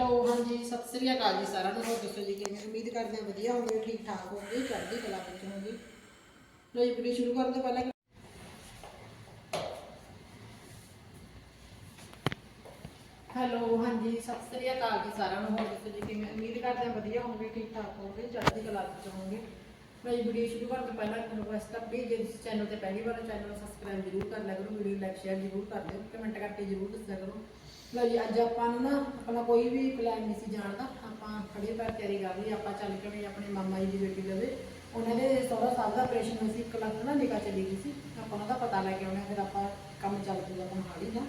Hello ਹਾਂਜੀ, ਸਤਿ ਸ੍ਰੀ ਅਕਾਲ ਜੀ ਸਾਰਿਆਂ ਨੂੰ। ਹੋਰ ਦੱਸੋ ਜੀ ਕਿਵੇਂ? ਉਮੀਦ ਕਰਦੇ ਹਾਂ ਵਧੀਆ ਹੋਵੋਗੇ ਠੀਕ ਠਾਕ ਹੋਵੋਗੇ, ਚੜ੍ਹਦੀ ਕਲਾ ਵਿੱਚ ਹੋਵੋਗੇ। ਲੋ ਜੀ, ਵੀਡੀਓ ਸ਼ੁਰੂ ਕਰਨ ਤੋਂ ਪਹਿਲਾਂ ਹੈਲੋ, ਹਾਂਜੀ, ਸਤਿ ਸ੍ਰੀ ਅਕਾਲ ਜੀ ਸਾਰਿਆਂ ਨੂੰ। ਹੋਰ ਦੱਸੋ ਜੀ ਕਿਵੇਂ? ਉਮੀਦ ਕਰਦੇ ਹਾਂ ਵਧੀਆ ਹੋਵੋਗੇ ਠੀਕ ਠਾਕ ਹੋਵੋਗੇ, ਚੜ੍ਹਦੀ ਕਲਾ ਵਿੱਚ ਹੋਵੋਗੇ। ਲੋ ਜੀ ਵੀਡੀਓ ਸ਼ੁਰੂ ਕਰਨ ਤੋਂ ਪਹਿਲਾਂ ਇੱਕ ਰਿਕੁਐਸਟ ਹੈ ਪਲੀਜ਼ ਜੇ ਤੁਸੀਂ ਚੈਨਲ ਤੇ ਪਹਿਲੀ ਵਾਰ ਚੈਨਲ ਨੂੰ ਸਬਸਕ੍ਰਾਈਬ ਜ਼ਰੂਰ ਕਰ ਲਿਆ ਕਰੋ ਵੀਡੀਓ ਲਾਈਕ ਸ਼ੇਅਰ ਜ਼ਰੂਰ ਕਰ ਦਿਓ ਕਮੈਂਟ ਕਰਕੇ ਜ਼ਰੂਰ ਦੱਸਿਆ ਕਰੋ। ਲੋ ਜੀ, ਅੱਜ ਆਪਾਂ ਨੂੰ ਨਾ ਆਪਣਾ ਕੋਈ ਵੀ ਪਲਾਨ ਨਹੀਂ ਸੀ ਜਾਣ ਦਾ, ਆਪਾਂ ਖੜੇ ਪੈਰ ਤਿਆਰੀ ਕਰ ਲਈ, ਆਪਾਂ ਚੱਲ ਕੇ ਵੀ ਆਪਣੇ ਮਾਮਾ ਜੀ ਦੀ ਬੇਟੀ ਲਵੇ ਉਹਨਾਂ ਦੇ ਸਹੁਰਾ ਸਾਹਿਬ ਦਾ ਆਪਰੇਸ਼ਨ ਹੋਇਆ ਸੀ, ਇੱਕ ਲੱਖ ਨਾ ਨਿਕਾ ਚਲੀ ਗਈ ਸੀ, ਆਪਾਂ ਉਹਨਾਂ ਦਾ ਪਤਾ ਲੈ ਕੇ ਆਉਣਾ, ਫਿਰ ਆਪਾਂ ਕੰਮ ਚੱਲ ਪੂਗਾ ਮੋਹਾਲੀ ਦਾ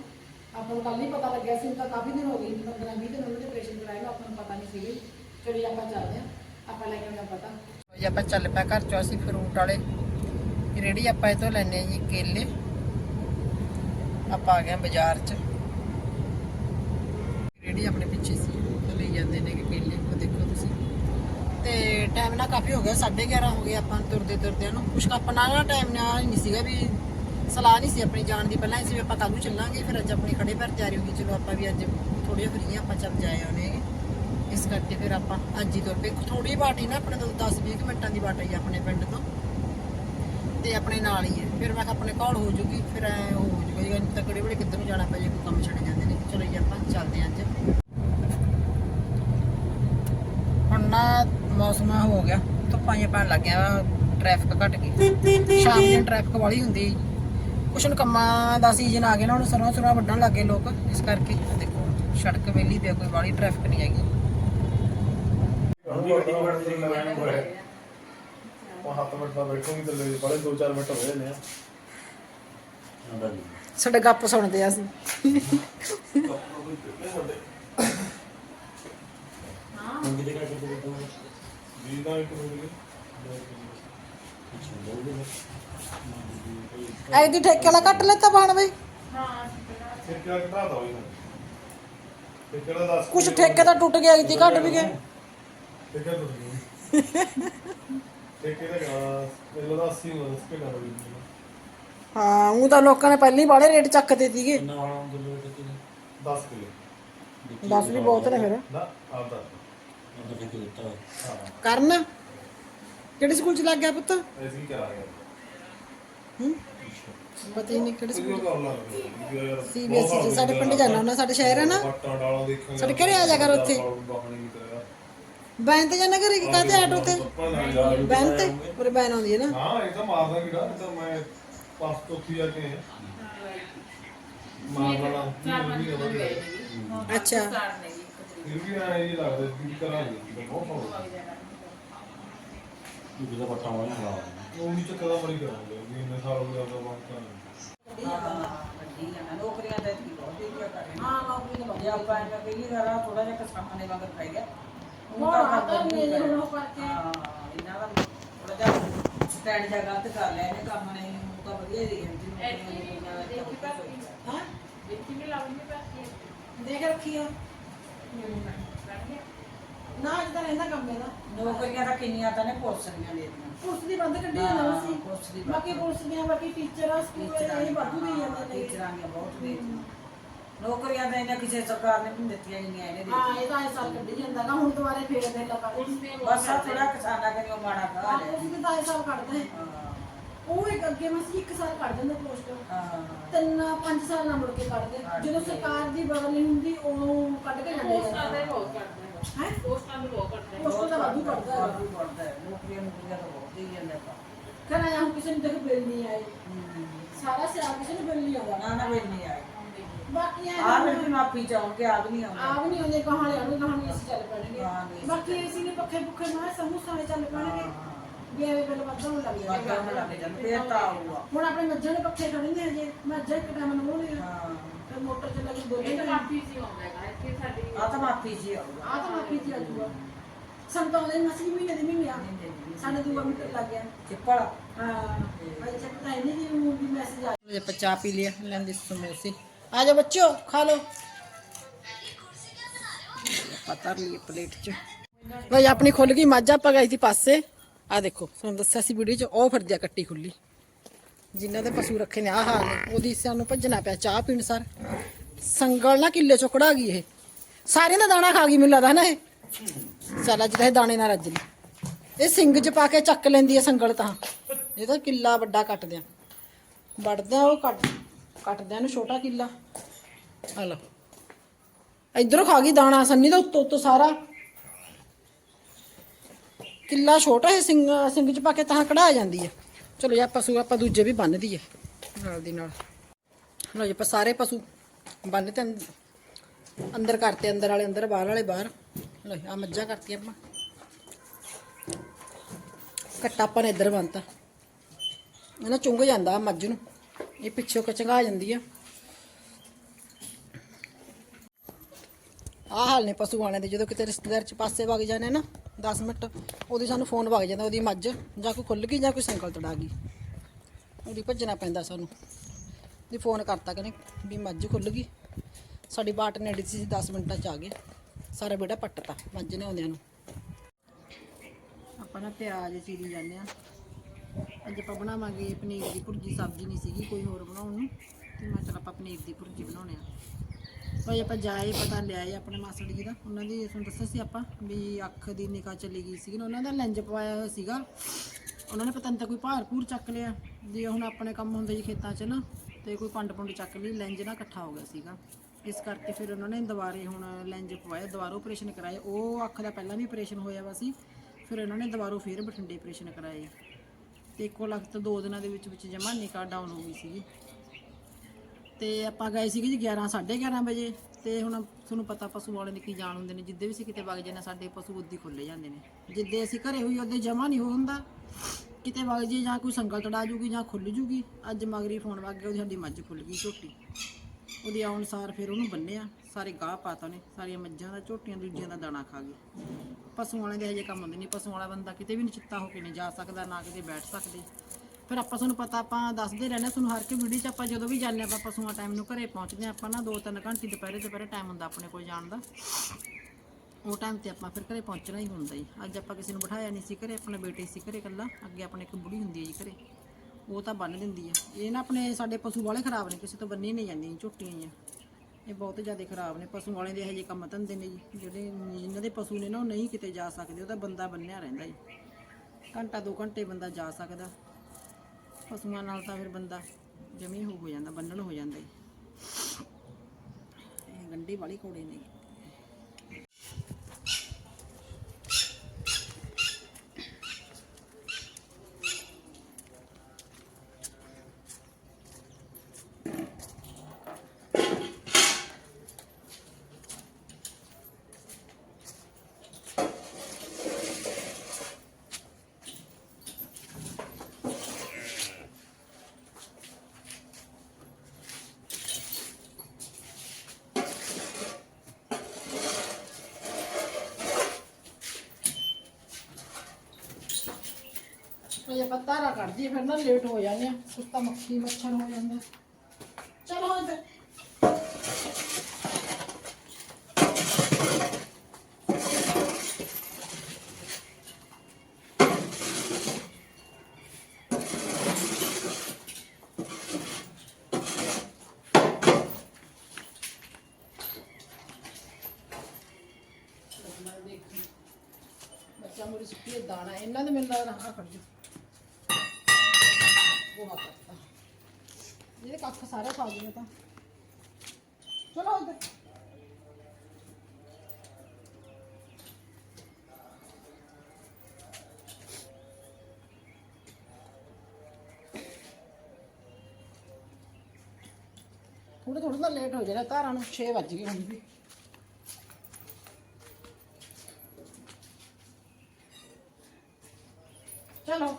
ਆਪਾਂ ਨੂੰ ਕੱਲ ਹੀ ਪਤਾ ਲੱਗਿਆ ਸੀ ਤਾਂ ਕਾਫੀ ਦਿਨ ਹੋ ਗਏ 15 20 ਦਿਨ ਉਹਨਾਂ ਦੇ ਆਪਰੇਸ਼ਨ ਕਰਾਏ ਨੂੰ, ਆਪਾਂ ਨੂੰ ਪਤਾ ਨਹੀਂ ਸੀਗੇ ਚਲੀ ਆਪਾਂ ਚੱਲਦੇ ਹਾਂ, ਆਪਾਂ ਲੈ ਕੇ ਆਉਣਾ ਪਤਾ। ਜੀ ਆਪਾਂ ਚੱਲ ਪਿਆ ਘਰ ਚੋਂ, ਅਸੀਂ ਫਰੂਟ ਵਾਲੇ। ਰੇੜੀ ਆਪਾਂ ਇਹ ਤੋਂ ਲੈਣੇ ਜੀ, ਕੇਲੇ। ਆਪਾਂ ਆ ਗਏ ਬਾਜ਼ਾਰ 'ਚ। ਰੇੜੀ ਆਪਣੇ ਪਿੱਛੇ ਸੀ ਉਹ ਲਈ ਜਾਂਦੇ ਨੇ ਕਿ ਕੇਲੇ। ਉਹ ਦੇਖੋ ਤੁਸੀਂ। ਤੇ ਟਾਈਮ ਨਾ ਕਾਫੀ ਹੋ ਗਿਆ 11:30 ਹੋ ਗਏ ਆਪਾਂ ਤੁਰਦੇ ਤੁਰਦਿਆਂ ਨੂੰ। ਕੁਛ ਆਪਣਾ ਨਾ ਟਾਈਮ ਨਾ ਨਹੀਂ ਸੀਗਾ ਵੀ ਸਲਾਹ ਨਹੀਂ ਸੀ ਆਪਣੀ ਜਾਣ ਦੀ। ਪਹਿਲਾਂ ਅਸੀਂ ਵੀ ਆਪਾਂ ਕੱਲ ਨੂੰ ਚੱਲਾਂਗੇ, ਫਿਰ ਅੱਜ ਆਪਣੀ ਖੜੇ ਪੈਰ ਤਿਆਰੀ ਹੋ ਗਈ। ਚਲੋ ਆਪਾਂ ਵੀ ਅੱਜ ਥੋੜੀ ਫਰੀ ਆਪਾਂ ਚੱਲ ਜਾਏ ਆਉਣੇ ਇਸ ਕਰਕੇ ਫਿਰ ਆਪਾਂ ਅੱਜ ਹੀ ਤੁਰ ਪਏ ਥੋੜੀ ਬਾਟੀ ਨਾ ਆਪਣੇ ਤੋਂ 10-20 ਮਿੰਟਾਂ ਦੀ ਬਾਟ ਹੀ ਆਪਣੇ ਪਿੰਡ ਤੋਂ। ਤੇ ਆਪਣੇ ਨਾਲ ਹੀ ਹੈ। ਫਿਰ ਮੈਂ ਕਿਹਾ ਆਪਣੇ ਕੋਲ ਹੋ ਜੂਗੀ, ਫਿਰ ਐ ਹੋ ਜੂਗਾ। ਜੇ ਤਕੜੇ ਬੜੇ ਕਿੱਧਰ ਨੂੰ ਜਾਣਾ ਪੈ ਜੇ, ਕੋਈ ਕੰਮ ਛੱਡ ਜਾਂਦੇ ਨੇ। ਚਲੋ ਜੀ, ਆਪਾਂ ਚੱਲਦੇ ਹਾਂ ਅੱਜ। ਹੁਣ ਨਾ ਮੌਸਮ ਹੋ ਗਿਆ। ਧੁੱਪਾਂ ਜਿਹਾ ਪੈਣ ਲੱਗ ਗਿਆ ਟ੍ਰੈਫਿਕ ਘਟ ਗਈ। ਸ਼ਾਮ ਨੂੰ ਟ੍ਰੈਫਿਕ ਵਾਲੀ ਹੁੰਦੀ ਕੁਛ ਨੂੰ ਕੰਮਾਂ ਦਾ ਸੀਜ਼ਨ ਆ ਗਿਆ ਨਾ, ਹੁਣ ਸਰੋਂ ਸਰੋਂ ਵੱਢਣ ਲੱਗੇ ਲੋਕ। ਇਸ ਕਰਕੇ ਦੇਖੋ, ਸੜਕ ਵੇਲੀ ਤੇ ਕੋਈ ਵਾਲੀ ਟ੍ਰੈਫਿਕ ਨਹੀਂ ਹੈਗੀ। ਉਹ ਹੱਥ ਮਿੰਟ ਦਾ ਬੈਠੂਗੀ ਤੇ ਲੈ ਬੜੇ 2-4 ਮਿੰਟ ਹੋਏ ਨੇ ਸਾਡੇ ਗੱਪ ਸੁਣਦੇ ਆ ਅਸੀਂ। ਜੀ ਦਾ ਇੱਕ ਮਿੰਟ ਐ ਦੀ ਠੇਕੇ ਵਾਲਾ ਕੱਟ ਲੈਤਾ ਬਾਣ ਬਈ। ਫਿਰ ਕਿਹੜਾ ਘਟਾ ਦੋ ਇਹਨਾਂ ਤੇ ਕਿਹੜਾ ਦੱਸ ਕੁਛ ਠੇਕੇ ਤਾਂ ਟੁੱਟ ਗਿਆ ਇਤੀ ਘਟ ਵੀ ਗਏ ਤੇ ਕਿਹੜਾ ਟੁੱਟ ਗਈ ਤੇ ਕਿਹੜਾ ਗਾ ਪਹਿਲਾਂ ਦਾ 80 ਨੂੰ ਉਸ ਕਿਹੜਾ ਹੋਈ ਹਾਂ ਉਹ ਤਾਂ ਲੋਕਾਂ ਨੇ ਪਹਿਲਾਂ ਹੀ ਬਾੜੇ ਰੇਟ ਚੱਕਦੇ ਸੀਗੇ। 10 ਕਿਲੋ। 10 ਵੀ ਬਹੁਤ ਨੇ ਫਿਰ। ਨਾ ਆਪਦਾ ਹਾਂ ਕਰਨ? ਕਿਹੜੇ ਸਕੂਲ ਚ ਲੱਗ ਗਿਆ ਪੁੱਤ? ਐਸੀ ਹੀ ਕਰਾਂਗੇ ਹੂੰ। ਪਤਾ ਹੀ ਨਹੀਂ ਕਿਹੜੇ ਕੋਈ ਸਕੂਲ ਕਰ ਸਾਡੇ ਪਿੰਡ ਜਾਣਾ ਹੁੰਦਾ ਸਾਡੇ ਸ਼ਹਿਰ ਹੈ ਨਾ। ਸਾਡੇ ਘਰੇ ਆ ਜਾ ਕਰ ਉੱਥੇ। ਬੈਨ ਤੇ ਜਾਣਾ ਘਰੇ ਕਿ ਕਾਹਤੇ ਆਟੋ ਤੇ। ਬੈਨ ਤੇ ਪੂਰੇ ਬੈਨ ਆਉਂਦੀ ਹੈ ਨਾ। ਹਾਂ ਇਹ ਤਾਂ ਮਾਰਦਾ ਕਿਹੜਾ ਇਹ ਤਾਂ ਮੈਂ ਪਾਸ ਤੋਂ ਉੱਥੇ ਜਾ ਕੇ ਮਾਰ ਵਾਲਾ ਅੱਛਾ। ਫਿਰ ਵੀ ਨਾ ਇਹ ਲੱਗਦਾ ਕਿ ਕਰਾਂਗੇ ਕਿ ਬਹੁਤ ਹੋਣਾ ਉਹ ਵੀ ਚੱਕਦਾ ਬੜੀ ਕਰਾਂਗੇ ਵੀ ਇੰਨੇ ਸਾਲ ਹੋ ਗਏ ਆਪਦਾ ਬੰਦ ਕਰਾਂਗੇ ਨੌਕਰੀਆਂ ਦਾ ਕੀ ਬਹੁਤ ਹੀ ਕਰੇ। ਹਾਂ ਨੌਕਰੀ ਦਾ ਵਧੀਆ ਆਪਾਂ ਇਹਨਾਂ ਕਹੀ ਕਰਾ ਥੋੜਾ ਜਿਹਾ ਕਿਸਾਨਾਂ ਦੇ ਮਗਰ ਪੈ ਗਿਆ। ਹੁਣ ਤਾਂ ਕਰਦੇ ਨੇ ਹੁਣ ਕਰਕੇ। ਹਾਂ ਇਹਨਾਂ ਦਾ ਥੋੜਾ ਜਿਹਾ ਸਟੈਂਡ ਜਿਹਾ ਗਲਤ ਕਰ ਲਿਆ ਇਹਨੇ ਕੰਮ ਨੇ ਉਹ ਤਾਂ ਵਧੀਆ ਹੀ ਰਹੀ ਹਾਂ? ਦੇਖ ਰੱਖੀ ਆ। ਨਾ ਅੱਜ ਤਾਂ ਰਹਿੰਦਾ ਕੰਮ ਇਹਦਾ। ਨੌਕਰੀਆਂ ਤਾਂ ਕਿੰਨੀਆਂ ਤਾਂ ਨੇ ਪੁਲਿਸ ਦੀਆਂ ਦੇ ਦਿੱਤੀਆਂ। ਪੁਲਿਸ ਦੀ ਬੰਦ ਕੱਢੀ ਜਾਂਦਾ ਪੁਲਿਸ ਦੀ ਸੀ। ਬਾਕੀ ਪੁਲਿਸ ਦੀਆਂ ਬਾਕੀ ਟੀਚਰ ਸਕੂਲ ਇਹ ਵਾਧੂ ਦੇ ਜਾਂਦੇ ਨੇ। ਟੀਚਰਾਂ ਦੀਆਂ ਬਹੁਤ ਦੇ ਨੌਕਰੀਆਂ ਤਾਂ ਇਹਨੇ ਕਿਸੇ ਸਰਕਾਰ ਨੇ ਵੀ ਨਹੀਂ ਦਿੱਤੀਆਂ ਇੰਨੀਆਂ ਇਹਨੇ ਹਾਂ ਦਿੱਤੀਆਂ ਇਹ ਤਾਂ ਇਸ ਸਾਲ ਕੱਢੀ ਜਾਂਦਾ ਨਾ ਹੁਣ ਦੁਬਾਰੇ ਫੇਰ ਦੇ ਲਗਾ ਹੁਣ ਫੇਰ ਉਹ ਬਸ ਆ ਕਰਦੇ ਥੋੜਾ ਕਿਸਾਨਾਂ ਕਰਿਓ ਮਾੜਾ ਹਾਂ, ਹਾਲ ਹੈ ਉਸ ਵੀ ਤਾਂ ਇਸ ਸਾਲ ਕੱਢਦੇ ਉਹ ਇੱਕ ਅੱਗੇ ਮਸੀ ਇੱਕ ਸਾਲ ਕੱਢ ਦਿੰਦੇ ਪੋਸਟ ਹਾਂ ਤਿੰਨ ਪੰਜ ਸਾਲ ਨਾ ਮੁੜ ਕੇ ਕੱਢਦੇ ਕੱਢਦੇ। ਜਦੋਂ ਸਰਕਾਰ ਦੀ ਬਦਲ ਨਹੀਂ ਹੁੰਦੀ ਉਦੋਂ ਕੱਢ ਕੇ ਜਾਂਦੇ ਪੋਸਟਾਂ ਦੇ ਬਹੁਤ ਕਰਦੇ ਨੇ ਹੈ ਪੋਸਟਾਂ ਦੇ ਬਹੁਤ ਕਰਦੇ ਨੇ ਉਸ ਤੋਂ ਤਾਂ ਵਾਧੂ ਘਟਦਾ ਹੈ। ਵਾਧੂ ਘਟਦਾ ਹੈ ਨੌਕਰੀਆਂ ਨੌਕਰੀਆਂ ਤਾਂ ਬਹੁਤ ਹੀ ਜਾਂਦਾ ਤਾਂ ਘਰ ਆਇਆ ਹੁਣ ਕਿਸੇ ਨੂੰ ਤੱਕ ਬਿੱਲ ਨਹੀਂ ਆਏ ਹਮ। ਸਾਰਾ ਸਿਆਲ ਕਿਸੇ ਨੂੰ ਬਿੱਲ ਨਹੀਂ ਆਉਂਦਾ ਨਾ ਨਾ ਬਿੱਲ ਨਹੀਂ ਬਾਕੀ ਐਂ ਆ ਫਿਰ ਵੀ ਮਾਫੀ ਚਾਹੁੰ ਕੇ ਆਪ ਨਹੀਂ ਆਉਂਦਾ। ਆਪ ਨਹੀਂ ਹੁੰਦੇ ਕਹਾਣੀ ਆਉਣੀ ਕਹਾਣੀ ਅਸੀਂ ਚੱਲ ਹਾਂ, ਪੈਣਗੇ AC ਬਾਕੀ ਅਸੀਂ ਨੇ ਪੱਖੇ ਪੁੱਖੇ ਨਾ ਸਮੂਹ ਸਾਰੇ ਚੱਲ ਪੈਣਗੇ। ਵੀ ਐਵੇਂ ਗੱਲ ਵੱਧ ਹੋਣ ਲੱਗ ਜਾਂਦੀ ਵੱਧ ਹੋਣ ਲੱਗ ਜਾਂਦੀ, ਫਿਰ ਤਾਂ ਆਊਗਾ। ਹੁਣ ਆਪਣੇ ਮੱਝਾਂ ਦੇ ਪੱਖੇ ਖੜਨੇ ਹਜੇ ਮੱਝਾਂ ਇੱਕ ਟਾਈਮ ਨੂੰ ਹੋਣੇ ਆ ਹਾਂ। ਫਿਰ ਮੋਟਰ ਚ ਲੱਗੀ ਬੋਲੇ ਇਹ ਤਾਂ ਕਾਫੀ ਸੀ ਆਉਂਦਾ ਹੈਗਾ ਇੱਥੇ ਸਾਡੀ ਆ ਤਾਂ ਮਾਫੀ ਜੀ ਆਊਗਾ। ਆ ਤਾਂ ਮਾਫੀ ਜੀ ਆਜੂਗਾ। ਸੰਤਾਉਂਦੇ ਮਸਲੀ ਮਹੀਨੇ ਦੇ ਮਹੀਨੇ ਆ। ਸਾਡੇ ਦੂਆ ਮੀਟਰ ਲੱਗ ਗਿਆ। ਚਿੱਪੜ ਹਾਂ। ਭਾਈ ਚੱਕ ਤਾਂ ਇਹਨੇ ਜੀ ਮੂਵੀ ਮੈਸੇਜ ਆ ਆਪਾਂ ਚਾਹ ਪੀ ਲਿਆ ਲੈਂਦੇ ਸਮੋਸੇ। ਆ ਜਾਓ ਬੱਚੋ ਖਾ ਲਓ। ਪਤਾ ਲਈ ਪਲੇਟ ਚ। ਭਾਈ ਆਪਣੀ ਖੁੱਲ ਗਈ ਮੱਝ ਆਪਾਂ ਗਈ ਸੀ ਪਾਸੇ। ਆ ਦੇਖੋ ਤੁਹਾਨੂੰ ਦੱਸਿਆ ਸੀ ਵੀਡੀਓ ਚ ਉਹ ਫਿਰਦੀ ਆ ਕੱਟੀ ਖੁੱਲੀ। ਜਿਨ੍ਹਾਂ ਦੇ ਪਸ਼ੂ ਰੱਖੇ ਨੇ ਆ ਹਾਲ ਨੇ। ਉਹਦੀ ਸਾਨੂੰ ਭੱਜਣਾ ਪਿਆ ਚਾਹ ਪੀਣ ਸਰ। ਸੰਗਲ ਨਾ ਕਿੱਲੇ ਚੋਂ ਕਢਾ ਗਈ ਇਹ। ਸਾਰਿਆਂ ਦਾ ਦਾਣਾ ਖਾ ਗਈ ਮੈਨੂੰ ਲੱਗਦਾ ਨਾ ਇਹ। ਚੱਲ ਅੱਜ ਤਾਂ ਇਹ ਦਾਣੇ ਨਾਲ ਰੱਜ ਲਈ ਇਹ ਸਿੰਗ 'ਚ ਪਾ ਕੇ ਚੱਕ ਲੈਂਦੀ ਹੈ ਸੰਗਲ ਤਾਂ। ਇਹ ਤਾਂ ਕਿੱਲਾ ਵੱਡਾ ਕੱਟਦੇ ਆ ਵੱਢਦੇ ਉਹ ਕੱਟ ਕੱਟਦੇ ਆ ਨੂੰ ਛੋਟਾ ਕਿੱਲਾ। ਆ ਲਓ ਇਧਰੋਂ ਖਾ ਗਈ ਦਾਣਾ ਸੰਨੀ ਦਾ ਉੱਤੋਂ ਉੱਤੋਂ ਸਾਰਾ। ਕਿੱਲਾ ਛੋਟਾ ਹੈ ਸਿੰਘ ਸਿੰਘ 'ਚ ਪਾ ਕੇ ਤਾਂ ਕਢਾ ਜਾਂਦੀ ਹੈ ਚਲੋ ਜੀ ਪਸ਼ੂ ਆਪਾਂ ਦੂਜੇ ਵੀ ਬੰਨ ਦਈਏ ਨਾਲ ਦੀ ਨਾਲ। ਲਓ ਜੀ ਆਪਾਂ ਸਾਰੇ ਪਸ਼ੂ ਬੰਨ ਤੇ ਅੰਦ- ਅੰਦਰ ਕਰਤੇ ਅੰਦਰ ਵਾਲੇ ਅੰਦਰ ਬਾਹਰ ਵਾਲੇ ਬਾਹਰ। ਲਓ ਆ ਮੱਝਾਂ ਕਰਤੀਆਂ ਆਪਾਂ। ਕੱਟਾ ਆਪਾਂ ਨੇ ਇੱਧਰ ਬੰਨਤਾ ਇਹ ਨਾ ਚੁੰਗ ਜਾਂਦਾ ਮੱਝ ਨੂੰ। ਇਹ ਪਿੱਛੋਂ ਕਚੰਗਾ ਜਾਂਦੀ ਆ। ਆਹ ਹਾਲ ਨੇ ਪਸ਼ੂ ਆਣੇ ਦੇ, ਜਦੋਂ ਕਿਤੇ ਰਿਸ਼ਤੇਦਾਰ ਚ ਪਾਸੇ ਵਗ ਜਾਣੇ ਨਾ 10 ਮਿੰਟ ਉਹਦੀ ਸਾਨੂੰ ਫੋਨ ਵਗ ਜਾਂਦਾ, ਉਹਦੀ ਮੱਝ, ਜਾਂ ਕੋਈ ਖੁੱਲ ਗਈ, ਜਾਂ ਕੋਈ ਸੰਕਲ ਤੜਾ ਗਈ। ਉਹਦੀ ਭੱਜਣਾ ਪੈਂਦਾ ਸਾਨੂੰ। ਦੀ ਫੋਨ ਕਰਤਾ ਕਹਿੰਦੇ ਵੀ ਮੱਝ ਖੁੱਲ ਗਈ। ਸਾਡੀ ਬਾਟ ਨੇੜੇ ਸੀ 10 ਮਿੰਟਾਂ ਚ ਆ ਗਏ ਸਾਰਾ ਬੇਟਾ ਪੱਟਤਾ ਮੱਝ ਨੇ ਆਉਂਦਿਆਂ ਨੂੰ। ਆਪਾਂ ਨਾ ਪਿਆਜ਼ ਚੀਰੀ ਜਾਂਦੇ ਆ। ਅੱਜ ਆਪਾਂ ਬਣਾਵਾਂਗੇ ਪਨੀਰ ਦੀ ਭੁਰਜੀ, ਸਬਜ਼ੀ ਨਹੀਂ ਸੀਗੀ, ਕੋਈ ਹੋਰ ਬਣਾਉਣ ਨੂੰ। ਤੇ ਮੈਂ ਚਲ ਆਪਾਂ ਪਨੀਰ ਦੀ ਭੁਰਜੀ ਬਣਾਉਣੇ ਆ। ਭਾਈ ਆਪਾਂ ਜਾਏ, ਪਤਾ ਲਿਆਏ ਆਪਣੇ ਮਾਸੜ ਜੀ ਦਾ। ਉਹਨਾਂ ਦੀ ਤੁਹਾਨੂੰ ਦੱਸਿਆ ਸੀ ਆਪਾਂ ਵੀ ਅੱਖ ਦੀ ਨਿਗਾਹ ਚਲੀ ਗਈ ਸੀਗੀ ਨਾ, ਉਹਨਾਂ ਦਾ ਲੈਂਜ ਪਵਾਇਆ ਹੋਇਆ ਸੀਗਾ। ਉਹਨਾਂ ਨੇ ਪਤਾ ਨਹੀਂ ਤਾਂ ਕੋਈ ਭਾਰ ਭੂਰ ਚੱਕ ਲਿਆ। ਜੇ ਹੁਣ ਆਪਣੇ ਕੰਮ ਹੁੰਦੇ ਜੀ ਖੇਤਾਂ 'ਚ ਨਾ, ਤੇ ਕੋਈ ਪੰਡ ਪੁੰਡ ਚੱਕ ਲਈ, ਲੈਂਜ ਨਾ ਇਕੱਠਾ ਹੋ ਗਿਆ ਸੀਗਾ। ਇਸ ਕਰਕੇ ਫਿਰ ਉਹਨਾਂ ਨੇ ਦੁਬਾਰੇ ਹੁਣ ਲੈਂਜ ਪਵਾਇਆ, ਦੁਬਾਰਾ ਆਪਰੇਸ਼ਨ ਕਰਾਏ ਉਹ ਅੱਖ ਦਾ ਪਹਿਲਾਂ ਵੀ ਆਪਰੇਸ਼ਨ ਹੋਇਆ ਵਾ ਸੀ, ਫਿਰ ਉਹਨਾਂ ਨੇ ਦੁਬਾਰਾ ਫਿਰ ਬਠਿੰਡੇ ਆਪਰੇਸ਼ਨ ਕਰਾਏ। ਤੇ ਇੱਕੋ ਲਖਤ ਦੋ ਦਿਨਾਂ ਦੇ ਵਿੱਚ ਵਿੱਚ ਜਮਾ ਨਿਕਾ ਡਾਊਨ ਹੋ ਗਈ ਸੀਗੀ। ਤੇ ਆਪਾਂ ਗਏ ਸੀਗੇ ਜੀ 11 11:30 ਵਜੇ ਤੇ ਹੁਣ ਤੁਹਾਨੂੰ ਪਤਾ ਪਸ਼ੂ ਵਾਲੇ ਦੀ ਕੀ ਜਾਣ ਹੁੰਦੇ ਨੇ, ਜਿੱਦੇ ਵੀ ਅਸੀਂ ਕਿਤੇ ਵਗ ਜਾਂਦੇ ਸਾਡੇ ਪਸ਼ੂ ਉੱਦੀ ਖੁੱਲੇ ਜਾਂਦੇ ਨੇ। ਜਿੱਦੇ ਅਸੀਂ ਘਰੇ ਹੋਈ ਉਹਦੇ ਜਮਾ ਨਹੀਂ ਹੁੰਦਾ। ਕਿਤੇ ਵਗ ਜੇ ਜਾਂ ਕੋਈ ਸੰਗਲ ਤੜਾ ਜੂਗੀ ਜਾਂ ਖੁੱਲ ਜੂਗੀ, ਅੱਜ ਮਗਰੀ ਫੋਨ ਵਗ ਗਿਆ, ਉਹਦੀ ਸਾਡੀ ਮੱਝ ਖੁੱਲ ਗਈ ਝੋਟੀ। ਉਹਦੇ ਆਉਣ ਸਾਰ ਫਿਰ ਉਹਨੂੰ ਬੰਨਿਆ ਸਾਰੇ ਗਾਹ ਪਾਤਾ ਨੇ ਸਾਰੀਆਂ ਮੱਝਾਂ ਦਾ, ਝੋਟੀਆਂ ਦੂਜੀਆਂ ਦਾ ਦਾਣਾ ਖਾ ਗਈ ਪਸ਼ੂ ਵਾਲੇ ਦੇ ਹਜੇ ਕੰਮ ਹੁੰਦੇ ਨਹੀਂ ਪਸ਼ੂ ਵਾਲਾ ਬੰਦਾ ਕਿਤੇ ਵੀ ਨਹੀਂ ਹੋ ਕੇ ਨਹੀਂ ਜਾ ਸਕਦਾ, ਨਾ ਕਿਤੇ ਬੈਠ ਸਕਦੇ। ਫਿਰ ਆਪਾਂ ਤੁਹਾਨੂੰ ਪਤਾ, ਆਪਾਂ ਦੱਸਦੇ ਰਹਿੰਦੇ ਹਾਂ, ਤੁਹਾਨੂੰ ਹਰ ਇੱਕ ਵੀਡੀਓ 'ਚ ਆਪਾਂ ਜਦੋਂ ਵੀ ਜਾਂਦੇ ਹਾਂ, ਆਪਾਂ ਪਸ਼ੂਆਂ ਟਾਈਮ ਨੂੰ ਘਰੇ ਪਹੁੰਚਦੇ ਹਾਂ, ਆਪਾਂ ਨਾ 2-3 ਘੰਟੇ ਦੁਪਹਿਰੇ ਦੁਪਹਿਰੇ ਟਾਈਮ ਹੁੰਦਾ ਆਪਣੇ ਕੋਲ ਜਾਣ ਦਾ। ਉਹ ਟਾਈਮ ਤੇ ਆਪਾਂ ਫਿਰ ਘਰੇ ਪਹੁੰਚਣਾ ਹੀ ਹੁੰਦਾ ਜੀ ਅੱਜ ਆਪਾਂ ਕਿਸੇ ਨੂੰ ਬਿਠਾਇਆ ਨਹੀਂ ਸੀ ਘਰੇ, ਆਪਣਾ ਬੇਟੇ ਸੀ ਘਰੇ ਇਕੱਲਾ, ਅੱਗੇ ਆਪਣੇ ਇੱਕ ਬੁੜੀ ਹੁੰਦੀ ਹੈ ਜੀ ਘਰੇ। ਉਹ ਤਾਂ ਬੰਨ ਦਿੰਦੀ ਹੈ। ਇਹ ਨਾ ਆਪਣੇ ਸਾਡੇ ਪਸ਼ੂ ਵਾਲੇ ਖਰਾਬ ਨੇ, ਕਿਸੇ ਤੋਂ ਬੰਨੀ ਨਹੀਂ ਜਾਂਦੀਆਂ ਝੋਟੀਆਂ ਹੀ ਆ। ਇਹ ਬਹੁਤ ਜ਼ਿਆਦਾ ਖਰਾਬ ਨੇ, ਪਸ਼ੂ ਵਾਲੇ ਦੇ ਇਹੋ ਜਿਹੇ ਕੰਮ ਧੰਦੇ ਨੇ ਜੀ। ਜਿਹੜੇ ਜਿਨ੍ਹਾਂ ਦੇ ਪਸ਼ੂ ਨੇ ਨਾ, ਉਹ ਨਹੀਂ ਕਿਤੇ ਜਾ ਸਕਦੇ, ਉਹ ਤਾਂ ਬੰਦਾ ਬੰਨਿਆ ਰਹਿੰਦਾ ਜੀ। ਘੰਟਾ ਦੋ ਘੰਟੇ ਬੰਦਾ ਜਾ ਸਕਦਾ। ਪਸ਼ੂਆਂ ਨਾਲ ਤਾਂ ਫਿਰ ਬੰਦਾ ਜਮੀ ਹੋ ਹੋ ਜਾਂਦਾ, ਬੰਨਣ ਹੋ ਜਾਂਦਾ ਜੀ। ਇਹ ਗੰਢੀ ਵਾਲੀ ਕੋੜੇ ਨੇ। ਇਹ ਆਪਾਂ ਤਾਰਾ ਕੱਢ ਜੀ ਫਿਰ ਨਾ ਲੇਟ ਹੋ ਜਾਂਦੇ ਆ। ਸੁੱਤਾ ਮੱਖੀ ਮੱਛਰ ਹੋ ਜਾਂਦਾ ਚਲੋ ਇੱਧਰ ਬੱਚਾ ਮੇਰੀ ਸੁੱਕੀ ਦਾਣਾ, ਇਹਨਾਂ ਦੇ ਮੈਨੂੰ ਲੱਗਦਾ ਆਹ ਕੱਢ ਜੋ ਕਰਤਾ ਇਹਦੇ ਕੱਖ ਸਾਰਾ ਖਾ ਗਏ ਤਾਂ। ਚਲੋ ਇੱਧਰ ਥੋੜਾ ਥੋੜਾ ਲੇਟ ਹੋ ਜਾਣਾ, ਧਾਰਾਂ ਨੂੰ 6 ਵੱਜ ਗਏ ਹੁਣ ਵੀ ਚਲੋ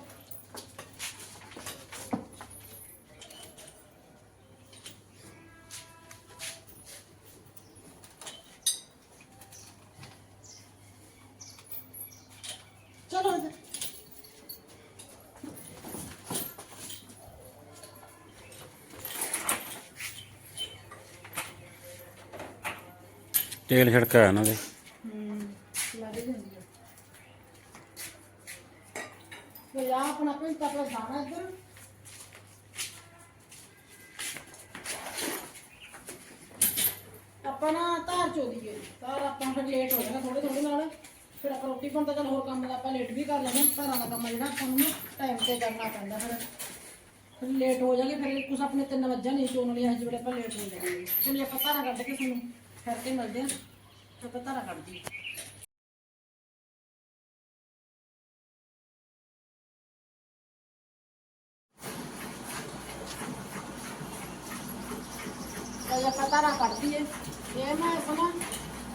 ਚਲੋ। ਤੇਲ ਛਿੜਕਾ ਇਹਨਾਂ ਦੇ ਲੱਗ ਜਾਂਦੀ ਹੈ ਆ ਆਪਣਾ ਪਿੰਡ ਤੱਕ ਜਾਣਾ ਇੱਧਰ। ਆਪਾਂ ਨਾ ਧਾਰ ਚੋਦੀਏ ਧਾਰ ਆਪਾਂ ਫਿਰ ਲੇਟ ਹੋ ਜਾਣਾ ਥੋੜੇ ਥੋੜੇ ਨਾਲ। ਫਿਰ ਆਪਾਂ ਰੋਟੀ ਪਾਣ ਤਾਂ ਚੱਲ ਹੋਰ ਕੰਮ ਦਾ ਆਪਾਂ ਲੇਟ ਵੀ ਕਰ ਲੈਣਾ ਧਾਰਾਂ ਦਾ ਕੰਮ ਆ ਜਿਹੜਾ, ਆਪਾਂ ਨੂੰ ਟਾਈਮ ਤੇ ਕਰਨਾ ਪੈਂਦਾ ਫਿਰ ਫਿਰ ਲੇਟ ਹੋ ਜਾਗੇ ਫਿਰ ਕੁਛ ਆਪਣੇ 3 ਵਜੇ ਨਹੀਂ, ਚੋਣ ਲਈ ਅੱਜ ਵੇਲੇ ਆਪਾਂ ਲੇਟ ਹੋ ਜਾਵਾਂਗੇ ਚਲਿਏ ਆਪਾਂ ਧਾਰਾਂ ਕੱਢ ਕੇ ਤੁਹਾਨੂੰ ਫਿਰ ਕੇ ਮਿਲਦੇ ਹਾਂ। ਤੇ ਆਪਾਂ ਧਾਰਾਂ ਕੱਢਦੀ ਤੇ ਆਪਾਂ ਧਾਰਾ ਕੱਢਦੀ ਏ ਇਹ ਮੈਂ ਸਮਾਂ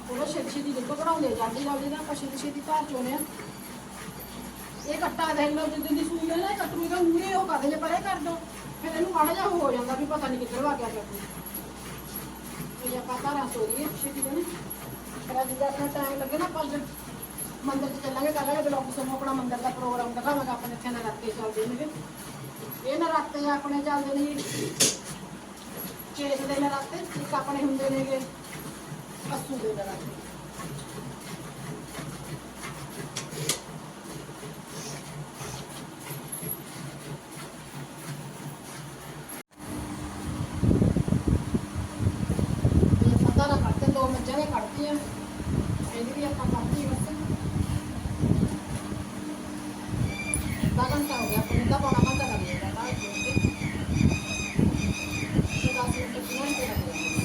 ਉਹ ਛੇਤੀ ਛੇਤੀ ਦੁੱਧ ਬਣਾਉਂਦੇ ਜਾਂਦੀ ਜਾਂਦੀ ਨਾ ਆਪਾਂ ਛੇਤੀ ਛੇਤੀ ਧਾਰ ਚੋਣੇ ਆ। ਇਹ ਕੱਟਾ ਦੇਖ ਲਓ ਜਿੱਦਾਂ ਦੀ ਸੂਈ ਹੈ ਨਾ, ਇਹ ਕੱਟੂ ਦਾ ਮੂਰੇ ਉਹ ਕਰਦੇ ਜੇ ਪਰੇ ਕਰ ਦੋ। ਫਿਰ ਇਹਨੂੰ ਮਾੜਾ ਜਿਹਾ ਹੋ ਜਾਂਦਾ ਵੀ ਪਤਾ ਨਹੀਂ ਕਿੱਧਰ ਵਾ ਗਿਆ ਕੱਟੂ ਇਹ ਆਪਾਂ ਧਾਰਾਂ ਚੋਰੀਏ ਛੇਤੀ ਬਣੇ ਪਰ ਅੱਜ ਆਪਣਾ ਟਾਈਮ ਲੱਗੇ ਨਾ ਆਪਾਂ ਅੱਜ। ਮੰਦਿਰ ਚ ਚੱਲਾਂਗੇ ਕੱਲ੍ਹ ਵਾਲੇ ਬਲੌਗ ਸਮੂਹ ਆਪਣਾ ਮੰਦਿਰ ਦਾ ਪ੍ਰੋਗਰਾਮ ਦਿਖਾਵਾਂਗਾ ਆਪਣੇ ਇੱਥੇ ਨਰਾਤੇ ਚੱਲਦੇ ਨੇ ਇਹ ਨਰਾਤੇ ਆਪਣੇ ਚੱਲਦੇ ਨੇ ਚੇਤ ਦੇ ਨਰਾਤੇ? ਇੱਕ ਆਪਣੇ ਹੁੰਦੇ ਨੇਗੇ। ਅਸੂ ਦੇ ਨਰਾਤੇ ਇਹ ਪਤਾ ਨਾ ਕੱਟਦੇ ਦੋ ਮੱਝਾਂ ਨੇ ਕੱਢਤੀਆਂ ਇਹਦੀ ਵੀ ਆਪਾਂ ਕੱਢਤੀ ਬਸ ਅੱਧਾ ਘੰਟਾ ਹੋ ਗਿਆ ਆਪਣੇ ਦਾ ਪੌਣਾ ਘੰਟਾ ਲੱਗ ਜਾਏਗਾ ਨਾ ਤੇ ਦਸ ਮਿੰਟ ਕਿਉਂ ਤੇ ਲੱਗ ਜਾਏਗਾ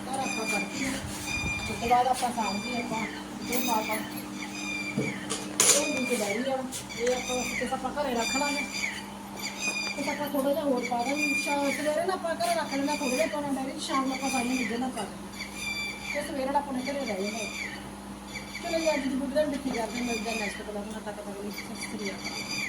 ਘਰ ਆਪਾਂ ਕਰਤੀ ਹੈ ਉਸ ਤੋਂ ਬਾਅਦ ਆਪਾਂ ਸਾਂਭਦੀ ਆਪਾਂ ਇਹ ਮਾਪਾ ਇਹ ਦੂਜੀ ਡੈਰੀ ਆ। ਇਹ ਆਪਾਂ ਕਿਸ ਆਪਾਂ ਘਰੇ ਰੱਖ ਲਾਂਗੇ। ਤੇ ਆਪਾਂ ਥੋੜਾ ਜਿਹਾ ਹੋਰ ਪਾ ਦਾਂਗੇ। ਸ਼ਾਮ ਸਵੇਰੇ ਨਾ ਆਪਾਂ ਘਰੇ ਰੱਖ ਲੈਣਾ ਥੋੜੇ ਜਿਹਾ ਪਾਉਣਾ ਡੈਰੀ ਸ਼ਾਮ ਨੂੰ ਆਪਾਂ ਸਾਰੀਆਂ ਨਿੱਜੇ ਨਾ ਪਾ ਦਾਂਗੇ। ਤੇ ਸਵੇਰੇ ਨਾ ਆਪਣੇ ਘਰੇ ਰਹਿ ਜਾਣਾ ਚਲੋ ਜੀ, ਅੱਜ ਦੀ ਵੀਡੀਓ ਦੇਖੀ ਕਰਦੇ ਮਿਲਦੇ ਨੈਕਸਟ ਬਲੌਗ ਨਾਲ ਤੱਕ ਤੱਕ ਲਈ ਸਤਿ ਸ਼੍ਰੀ ਅਕਾਲ